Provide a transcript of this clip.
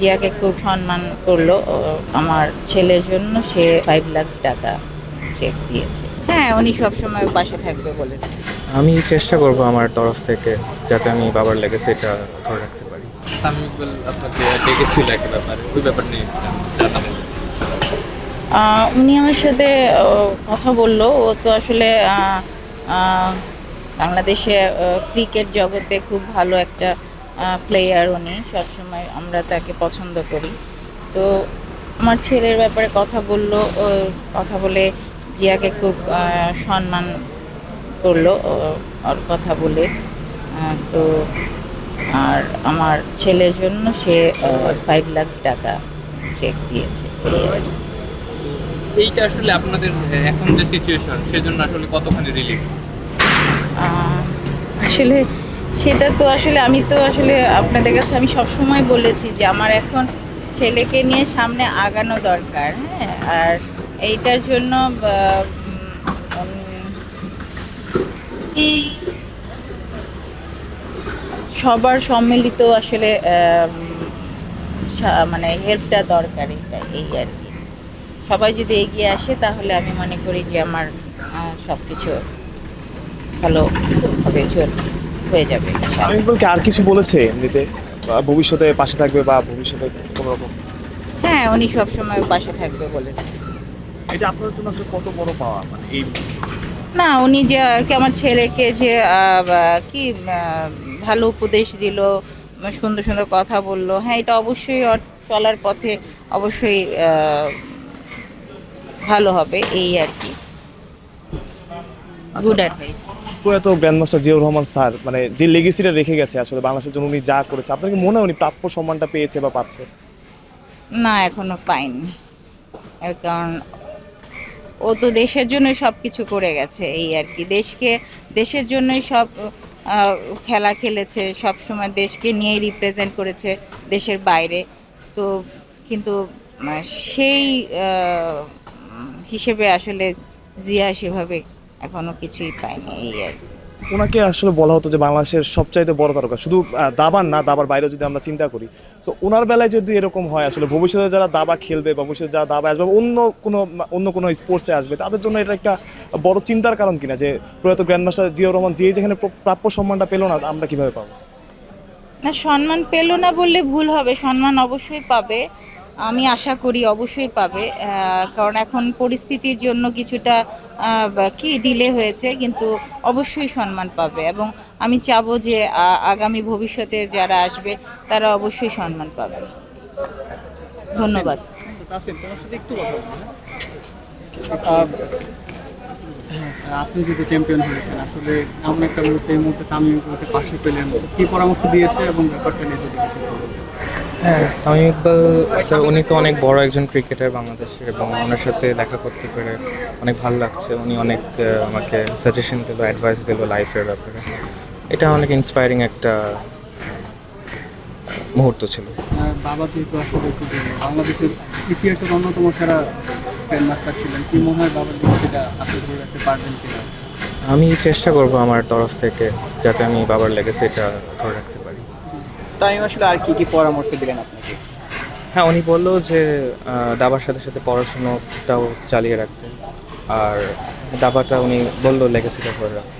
জিয়াকে খুব সম্মান করল। আমার ছেলের জন্য সে ফাইভ লাখস টাকা চেক দিয়েছে। হ্যাঁ উনি সবসময় পাশে থাকবে বলেছে। আমি চেষ্টা করব আমার তরফ থেকে যাতে আমি বাবার লেগেসিটা ধরে রাখতে পারি। ইকবাল আপনাকে ডেকেছিল ব্যাপারে ওই ব্যাপার নিয়ে উনি আমার সাথে কথা বলল। ও তো আসলে বাংলাদেশে ক্রিকেট জগতে খুব ভালো একটা প্লেয়ার উনি সবসময় আমরা তাকে পছন্দ করি। তো আমার ছেলের ব্যাপারে কথা বলল কথা বলে জিয়াকে খুব সম্মান করল ওর কথা বলে। তো আর আমার ছেলের জন্য সে ফাইভ লাখস টাকা চেক দিয়েছে। এই এইটা আসলে আপনাদের এখন যে সিচুয়েশন সেজন্য আসলে কতখানি রিলিফ আসলে সেটা তো আসলে আমি তো আসলে আপনাদের কাছে আমি সব সময় বলেছি যে আমার এখন ছেলেকে নিয়ে সামনে আগানো দরকার হ্যাঁ? আর এইটার জন্য সবার সম্মিলিত আসলে মানে হেল্পটা দরকার এটা এই আর কি। সবাই যদি এগিয়ে আসে তাহলে আমি মনে করি যে আমার সব কিছু ভালো হবে চল হয়ে যাবে। আমি বলতে আর কিছু বলেছে এমনিতে? ভবিষ্যতে পাশে থাকবে বা ভবিষ্যতে কোনো রকম হ্যাঁ উনি সবসময় পাশে থাকবে বলেছে। এটা আপনার জন্য আসলে কত বড় পাওয়া? মানে এই না উনি যে কি আমার ছেলেকে যে কি ভালো উপদেশ দিল সুন্দর সুন্দর কথা বলল হ্যাঁ এটা অবশ্যই চলার পথে অবশ্যই ভালো হবে এই আর কি। গুড অ্যাডভাইস প্রয়াত গ্র্যান্ডমাস্টার জিয়াউর রহমান স্যার মানে যে লেগেসিটা রেখে গেছে আসলে বাংলাদেশের জন্য উনি যা করেছে, আপনার কি মনে হয় উনি প্রাপ্য সম্মানটা পেয়েছে বা পাচ্ছে? না, এখনও পাইনি। কারণ ও তো দেশের জন্য সব কিছু করে গেছে, এই আর কি। দেশকে, দেশের জন্যই সব খেলা খেলেছে সব সময় দেশকে নিয়েই রিপ্রেজেন্ট করেছে দেশের বাইরে। তো কিন্তু সেই হিসেবে আসলে জিয়া সেভাবে এখনও কিছুই পায়নি এই আর কি। ওনাকে আসলে বলা হতো যে বাংলাদেশের সবচাইতে বড় তারকা। শুধু দাবার না দাবার বাইরে যদি আমরা চিন্তা করি। সো ওনার বেলায় যদি এরকম হয় আসলে ভবিষ্যতে যারা দাবা খেলবে বা ভবিষ্যতে যারা দাবা আসবে অন্য কোনো অন্য কোনো স্পোর্টসে আসবে তাদের জন্য এটা একটা বড় চিন্তার কারণ কিনা যে প্রয়াত গ্র্যান্ডমাস্টার জিয়াউর রহমান যে যেখানে প্রাপ্য সম্মানটা পেল না আমরা কীভাবে পাবো? না সম্মান পেল না বললে ভুল হবে। সম্মান অবশ্যই পাবে। আমি আশা করি অবশ্যই পাবে কারণ এখন পরিস্থিতির জন্য কিছুটা কি ডিলে হয়েছে কিন্তু অবশ্যই সম্মান পাবে এবং আমি চাবো যে আগামী ভবিষ্যতে যারা আসবে তারা অবশ্যই সম্মান পাবে ধন্যবাদ হ্যাঁ? আহ, আপনি যদি চ্যাম্পিয়ন হয়েছেন আসলে এমন একটা মুহূর্তে এই মুহূর্তে তামিম পাশে পেলেন কি পরামর্শ দিয়েছে এবং ব্যাপারটা নিয়ে যদি। হ্যাঁ তামিম ইকবাল স্যার উনি তো অনেক বড় একজন ক্রিকেটার বাংলাদেশের এবং ওনার সাথে দেখা করতে পেরে অনেক ভালো লাগছে। উনি অনেক আমাকে সাজেশন দিল অ্যাডভাইস দিল লাইফের ব্যাপারে। এটা অনেক ইন্সপায়ারিং একটা মুহূর্ত ছিল। বাবা যেহেতু আসলে বাংলাদেশের ইতিহাসের অন্যতম সেরা গ্র্যান্ড মাস্টার ছিলেন। কি মনে হয় বাবার দিকে সেটা আপনি ধরে রাখতে পারবেন কিনা? আমি চেষ্টা করব আমার তরফ থেকে যাতে আমি বাবার লেগেসিটা ধরে রাখতে পারি। তাই আসলে আর কি কি পরামর্শ দিলেন আপনাকে হ্যাঁ উনি বলল যে দাবার সাথে সাথে পড়াশুনোটাও চালিয়ে রাখতে আর দাবাটা উনি বলল লেগেসিটা করে রাখতে